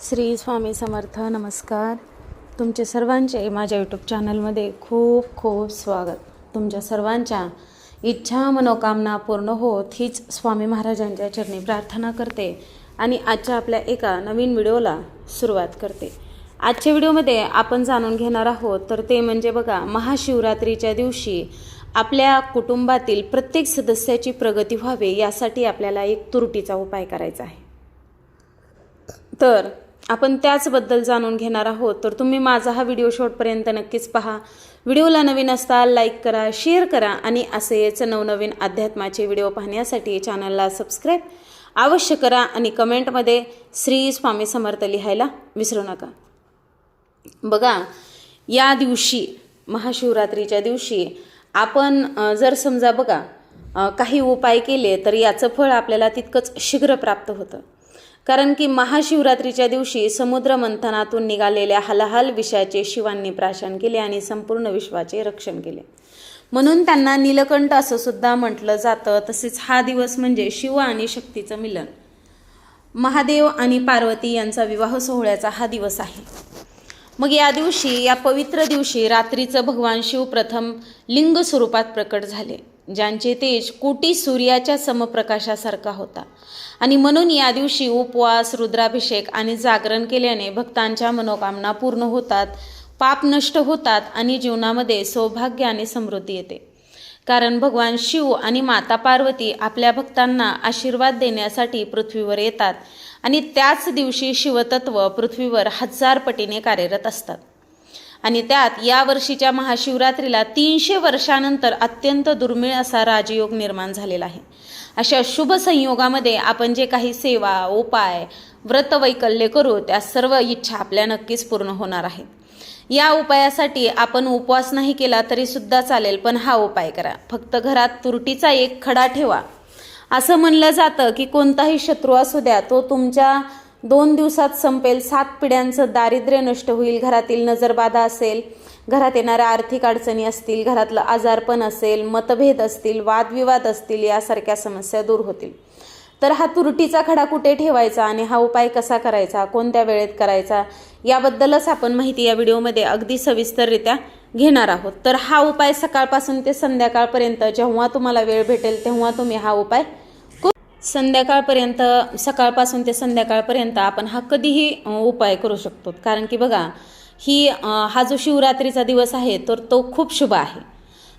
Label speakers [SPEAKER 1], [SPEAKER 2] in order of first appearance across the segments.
[SPEAKER 1] श्री स्वामी समर्थ नमस्कार. तुमचे सर्वांचे माझ्या यूट्यूब चॅनलमध्ये खूप खूप स्वागत. तुमच्या सर्वांच्या इच्छा मनोकामना पूर्ण होत हीच स्वामी महाराजांच्या चरणी प्रार्थना करते आणि आजच्या आपल्या एका नवीन व्हिडिओला सुरुवात करते. आजच्या व्हिडिओमध्ये आपण जाणून घेणार आहोत तर ते म्हणजे बघा महाशिवरात्रीच्या दिवशी आपल्या कुटुंबातील प्रत्येक सदस्याची प्रगती व्हावी यासाठी आपल्याला एक तुरटीचा उपाय करायचा आहे. तर आपण त्याचबद्दल जाणून घेणार आहोत. तर तुम्ही माझा हा व्हिडिओ शॉर्टपर्यंत नक्कीच पहा. व्हिडिओला नवीन असताल लाईक करा शेअर करा आणि असेच नवनवीन अध्यात्माचे व्हिडिओ पाहण्यासाठी चॅनलला सबस्क्राईब अवश्य करा आणि कमेंटमध्ये श्री स्वामी समर्थ लिहायला विसरू नका. बघा या दिवशी महाशिवरात्रीच्या दिवशी आपण जर समजा बघा काही उपाय केले तर याचं फळ आपल्याला तितकंच शीघ्र प्राप्त होतं. कारण की महाशिवरात्रीच्या दिवशी समुद्र मंथनातून निघालेल्या हलाहल विषयाचे शिवांनी प्राशन केले आणि संपूर्ण विश्वाचे रक्षण केले. म्हणून त्यांना नीलकंठ असं सुद्धा म्हटलं जातं. तसेच हा दिवस म्हणजे शिव आणि शक्तीचं मिलन. महादेव आणि पार्वती यांचा विवाह सोहळ्याचा हा दिवस आहे. मग या दिवशी या पवित्र दिवशी रात्रीचं भगवान शिव प्रथम लिंग स्वरूपात प्रकट झाले. ज्यांचे तेज कोटी सूर्याच्या समप्रकाशासारखा होता. आणि म्हणून या दिवशी उपवास रुद्राभिषेक आणि जागरण केल्याने भक्तांच्या मनोकामना पूर्ण होतात पाप नष्ट होतात आणि जीवनामध्ये सौभाग्य आणि समृद्धी येते. कारण भगवान शिव आणि माता पार्वती आपल्या भक्तांना आशीर्वाद देण्यासाठी पृथ्वीवर येतात आणि त्याच दिवशी शिवतत्व पृथ्वीवर हजार पटीने कार्यरत असतात. आणि त्यात या वर्षीच्या महाशिवरात्रीला तीनशे वर्षानंतर अत्यंत दुर्मिळ असा राजयोग निर्माण झालेला आहे. अशा शुभ संयोगामध्ये आपण जे काही सेवा उपाय व्रतवैकल्य करू त्या सर्व इच्छा आपल्या नक्कीच पूर्ण होणार आहेत. या उपायासाठी आपण उपवास नाही केला तरी सुद्धा चालेल पण हा उपाय करा. फक्त घरात तुरटीचा एक खडा ठेवा. असं म्हणलं जातं की कोणताही शत्रू असू द्या तो तुमच्या दोन दिवसात संपेल सात पिढ्यांचं दारिद्र्य नष्ट होईल घरातील नजरबाधा असेल घरात येणाऱ्या आर्थिक अडचणी असतील घरातलं आजारपण असेल मतभेद असतील वादविवाद असतील यासारख्या समस्या दूर होतील. तर हा तुरटीचा खडा कुठे ठेवायचा आणि हा उपाय कसा करायचा कोणत्या वेळेत करायचा याबद्दलच आपण माहिती या व्हिडिओमध्ये अगदी सविस्तररित्या घेणार आहोत. तर हा उपाय सकाळपासून ते संध्याकाळपर्यंत जेव्हा तुम्हाला वेळ भेटेल तेव्हा तुम्ही हा उपाय संध्याकाळपर्यंत सकाळपासून ते संध्याकाळपर्यंत आपण हा कधीही उपाय करू शकतो. कारण की बघा ही हा जो शिवरात्रीचा दिवस आहे तर तो खूप शुभ आहे.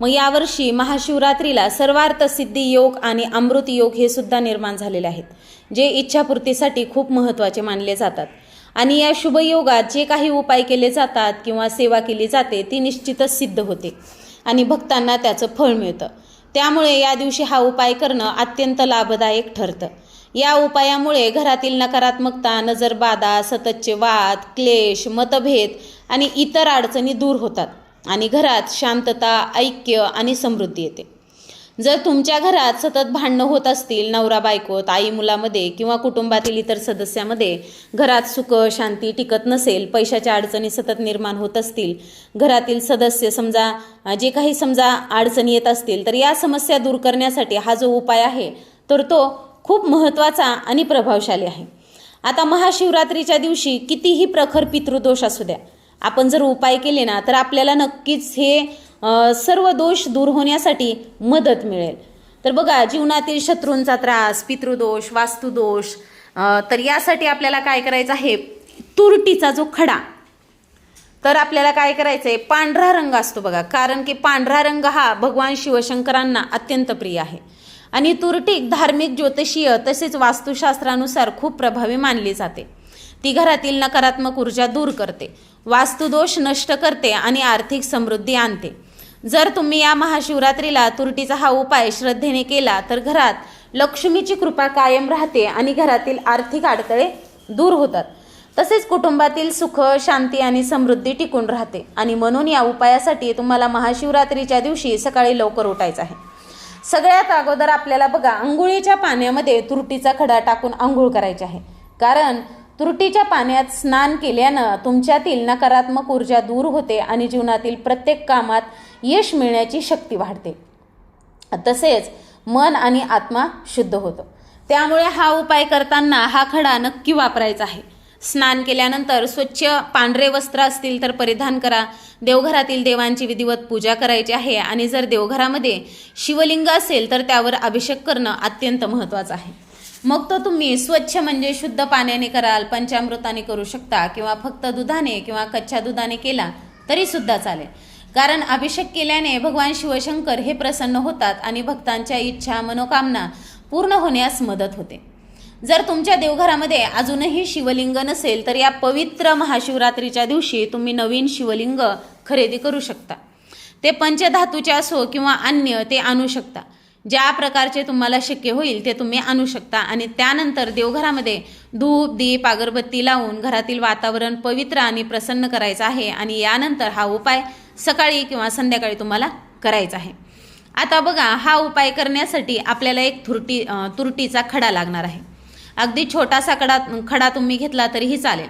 [SPEAKER 1] मग यावर्षी महाशिवरात्रीला सर्वार्थ सिद्धी योग आणि अमृत योग हे सुद्धा निर्माण झालेले आहेत जे इच्छापूर्तीसाठी खूप महत्त्वाचे मानले जातात. आणि या शुभयोगात जे काही उपाय केले जातात किंवा सेवा केली जाते ती निश्चितच सिद्ध होते. आणि भक्तांना त्याचं फळ मिळतं. त्यामुळे या दिवशी हा उपाय करणं अत्यंत लाभदायक ठरतं. या उपायामुळे घरातील नकारात्मकता नजरबाधा सततचे वाद क्लेश मतभेद आणि इतर अडचणी दूर होतात आणि घरात शांतता ऐक्य आणि समृद्धी येते. जर तुमच्या घरात सतत भांडणं होत असतील नवरा बायकोत आई मुलामध्ये किंवा कुटुंबातील इतर सदस्यामध्ये घरात सुख शांती टिकत नसेल पैशाच्या अडचणी सतत निर्माण होत असतील घरातील सदस्य समजा जे काही समजा अडचणी येत असतील तर या समस्या दूर करण्यासाठी हा जो उपाय आहे तर तो खूप महत्त्वाचा आणि प्रभावशाली आहे. आता महाशिवरात्रीच्या दिवशी कितीही प्रखर पितृदोष असू द्या आपण जर उपाय केले ना तर आपल्याला नक्कीच हे सर्व दोष दूर होण्यासाठी मदत मिळेल. तर बघा जीवनातील शत्रूंचा त्रास पितृदोष वास्तुदोष तर यासाठी आपल्याला काय करायचं आहे? तुरटीचा जो खडा तर आपल्याला काय करायचं आहे पांढरा रंग असतो बघा. कारण की पांढरा रंग हा भगवान शिवशंकरांना अत्यंत प्रिय आहे. आणि तुरटीक धार्मिक ज्योतिषीय तसेच वास्तुशास्त्रानुसार खूप प्रभावी मानली जाते. ती घरातील नकारात्मक ऊर्जा दूर करते. वास्तुदोष नष्ट करते आणि आर्थिक समृद्धी आणते. जर तुम्ही या महाशिवरात्रीला तुरटीचा हा उपाय श्रद्धेने केला तर घरात लक्ष्मीची कृपा कायम राहते आणि घरातील आर्थिक अडथळे दूर होतात. तसेच कुटुंबातील सुख शांती आणि समृद्धी टिकून राहते. आणि म्हणून या उपायासाठी तुम्हाला महाशिवरात्रीच्या दिवशी सकाळी लवकर उठायचं आहे. सगळ्यात अगोदर आपल्याला बघा आंघोळीच्या पाण्यामध्ये तुरटीचा खडा टाकून आंघोळ करायची आहे. कारण तुरटीच्या पाण्यात स्नान केल्यानं तुमच्यातील नकारात्मक ऊर्जा दूर होते आणि जीवनातील प्रत्येक कामात यश मिळण्याची शक्ती वाढते. तसेच मन आणि आत्मा शुद्ध होतं. त्यामुळे हा उपाय करताना हा खडा नक्की वापरायचा आहे. स्नान केल्यानंतर स्वच्छ पांढरे वस्त्र असतील तर परिधान करा. देवघरातील देवांची विधिवत पूजा करायची आहे आणि जर देवघरामध्ये शिवलिंग असेल तर त्यावर अभिषेक करणं अत्यंत महत्त्वाचं आहे. मग तो तुम्ही स्वच्छ म्हणजे शुद्ध पाण्याने कराल पंचामृताने करू शकता किंवा फक्त दुधाने किंवा कच्च्या दुधाने केला तरी सुद्धा चालेल. कारण अभिषेक केल्याने भगवान शिवशंकर हे प्रसन्न होतात आणि भक्तांच्या इच्छा मनोकामना पूर्ण होण्यास मदत होते. जर तुमच्या देवघरामध्ये अजूनही शिवलिंग नसेल तर या पवित्र महाशिवरात्रीच्या दिवशी तुम्ही नवीन शिवलिंग खरेदी करू शकता. ते पंचधातूचे असो किंवा अन्य ते आणू शकता. ज्या प्रकारचे तुम्हाला शक्य होईल ते तुम्ही आणू शकता. आणि त्यानंतर देवघरामध्ये धूप दीप अगरबत्ती लावून घरातील वातावरण पवित्र आणि प्रसन्न करायचं आहे. आणि यानंतर हा उपाय सकाळी किंवा संध्याकाळी तुम्हाला करायचा आहे. आता बघा हा उपाय करण्यासाठी आपल्याला एक थुरटी तुरटीचा खडा लागणार आहे. अगदी छोटासा खडा खडा तुम्ही घेतला तरीही चालेल.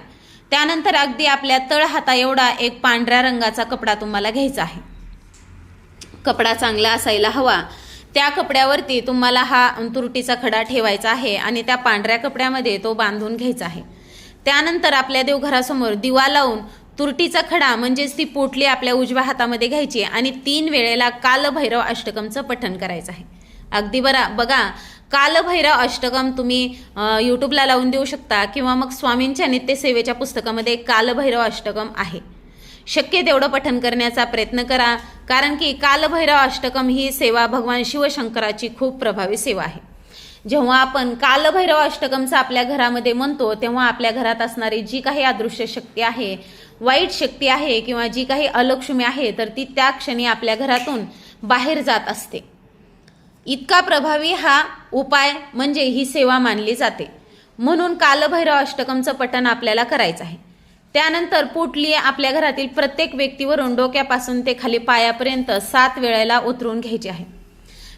[SPEAKER 1] त्यानंतर अगदी आपल्या तळ हाता एवढा एक पांढऱ्या रंगाचा कपडा तुम्हाला घ्यायचा आहे. कपडा चांगला असायला हवा. त्या कपड्यावरती तुम्हाला हा तुरटीचा खडा ठेवायचा आहे आणि त्या पांढऱ्या कपड्यामध्ये तो बांधून घ्यायचा आहे. त्यानंतर आपल्या देवघरासमोर दिवा लावून तुरटीचा खडा म्हणजेच ती पोटली आपल्या उजव्या हातामध्ये घ्यायची आणि तीन वेळेला कालभैरव अष्टकमचं पठण करायचं आहे. अगदी बरा बघा कालभैरव अष्टकम तुम्ही यूट्यूबला लावून देऊ शकता किंवा मग स्वामींच्या नित्यसेवेच्या पुस्तकामध्ये कालभैरव अष्टकम आहे. शक्य तेवढं पठन करण्याचा प्रयत्न करा. कारण की कालभैरव अष्टकम ही सेवा भगवान शिवशंकराची खूप प्रभावी सेवा आहे. जेव्हा आपण कालभैरव अष्टकमचा आपल्या घरामध्ये म्हणतो तेव्हा आपल्या घरात असणारी जी काही अदृश्य शक्ती आहे वाईट शक्ती आहे किंवा जी काही अलक्ष्मी आहे तर ती त्या क्षणी आपल्या घरातून बाहेर जात असते. इतका प्रभावी हा उपाय म्हणजे ही सेवा मानली जाते. म्हणून कालभैरव अष्टकमचं पठण आपल्याला करायचं आहे. त्यानंतर पोटली आपल्या घरातील प्रत्येक व्यक्तीवरून डोक्यापासून ते खाली पायापर्यंत सात वेळेला उतरून घ्यायची आहे.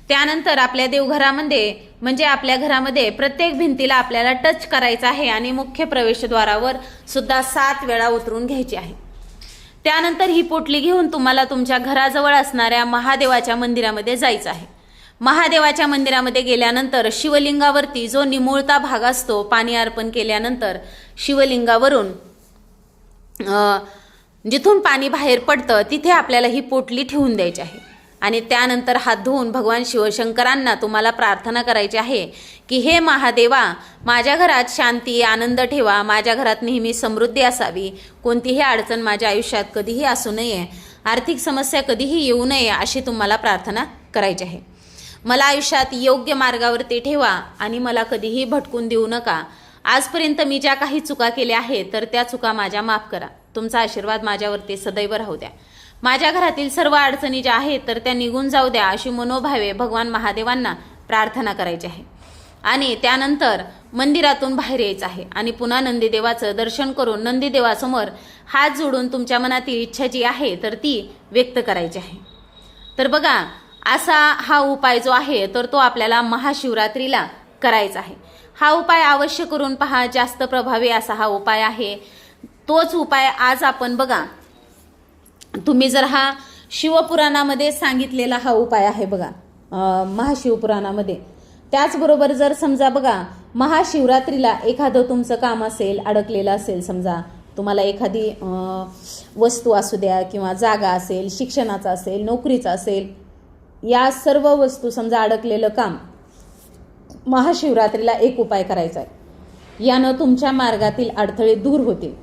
[SPEAKER 1] त्यानंतर आपल्या देवघरामध्ये म्हणजे आपल्या घरामध्ये प्रत्येक भिंतीला आपल्याला टच करायचं आहे आणि मुख्य प्रवेशद्वारावर सुद्धा सात वेळा उतरून घ्यायची आहे. त्यानंतर ही पोटली घेऊन तुम्हाला तुमच्या घराजवळ असणाऱ्या महादेवाच्या मंदिरामध्ये जायचं आहे. महादेवाच्या मंदिरामध्ये गेल्यानंतर शिवलिंगावरती जो निमुळता भाग असतो पाणी अर्पण केल्यानंतर शिवलिंगावरून जिथून पाणी बाहेर पडतं तिथे आपल्याला ही पोटली ठेवून द्यायची आहे. आणि त्यानंतर हात धुवून भगवान शिवशंकरांना तुम्हाला प्रार्थना करायची आहे की हे महादेवा माझ्या घरात शांती आनंद ठेवा. माझ्या घरात नेहमी समृद्धी असावी. कोणतीही अडचण माझ्या आयुष्यात कधीही असू नये. आर्थिक समस्या कधीही येऊ नये अशी तुम्हाला प्रार्थना करायची आहे. मला आयुष्यात योग्य मार्गावरती ठेवा आणि मला कधीही भटकून देऊ नका. आजपर्यंत मी ज्या काही चुका केल्या आहेत तर त्या चुका माझ्या माफ करा. तुमचा आशीर्वाद माझ्यावरती सदैव राहू द्या. माझ्या घरातील सर्व अडचणी ज्या आहेत तर त्या निघून जाऊ द्या अशी मनोभावे भगवान महादेवांना प्रार्थना करायची आहे. आणि त्यानंतर मंदिरातून बाहेर यायचं आहे आणि पुन्हा नंदीदेवाचं दर्शन करून नंदीदेवासमोर हात जोडून तुमच्या मनातील इच्छा जी आहे तर ती व्यक्त करायची आहे. तर बघा असा हा उपाय जो आहे तर तो आपल्याला महाशिवरात्रीला करायचा आहे. हा उपाय अवश्य करून पहा जास्त प्रभावी असा हा उपाय आहे. तोच उपाय आज आपण बघा. तुम्ही जर हा शिवपुराणामध्ये सांगितलेला हा उपाय आहे बघा महाशिवपुराणामध्ये. त्याचबरोबर जर समजा बघा महाशिवरात्रीला एखादं तुमचं काम असेल अडकलेलं असेल समजा तुम्हाला एखादी वस्तू असू द्या किंवा जागा असेल शिक्षणाचा असेल नोकरीचं असेल या सर्व वस्तू समजा अडकलेलं काम महाशिवरात्रीला एक उपाय करायचा आहे. यानं तुमच्या मार्गातील अडथळे दूर होतील.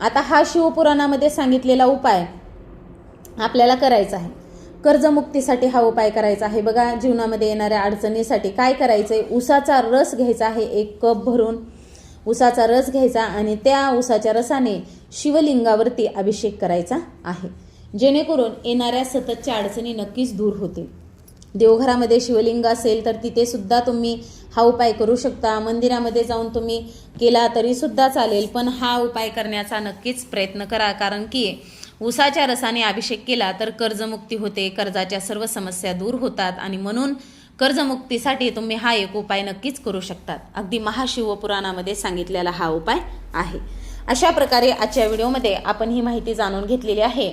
[SPEAKER 1] आता हा शिवपुराणामध्ये सांगितलेला उपाय आपल्याला करायचा आहे. कर्जमुक्तीसाठी हा उपाय करायचा आहे. बघा जीवनामध्ये येणाऱ्या अडचणीसाठी काय करायचं आहे उसाचा रस घ्यायचा आहे. एक कप भरून उसाचा रस घ्यायचा आणि त्या उसाच्या रसाने शिवलिंगावरती अभिषेक करायचा आहे. जेणेकरून येणाऱ्या सततच्या अडचणी नक्कीच दूर होतील. देवघरामध्ये शिवलिंग असेल तर तिथे सुद्धा तुम्ही हा उपाय करू शकता. मंदिरामध्ये जाऊन तुम्ही केला तरी सुद्धा चालेल पण हा उपाय करण्याचा नक्कीच प्रयत्न करा. कारण की उसाच्या रसाने अभिषेक केला तर कर्जमुक्ती होते कर्जाच्या सर्व समस्या दूर होतात आणि म्हणून कर्जमुक्तीसाठी तुम्ही हा एक उपाय नक्कीच करू शकतात. अगदी महाशिवपुराणामध्ये सांगितलेला हा उपाय आहे. अशा प्रकारे आजच्या व्हिडिओमध्ये आपण ही माहिती जाणून घेतलेली आहे.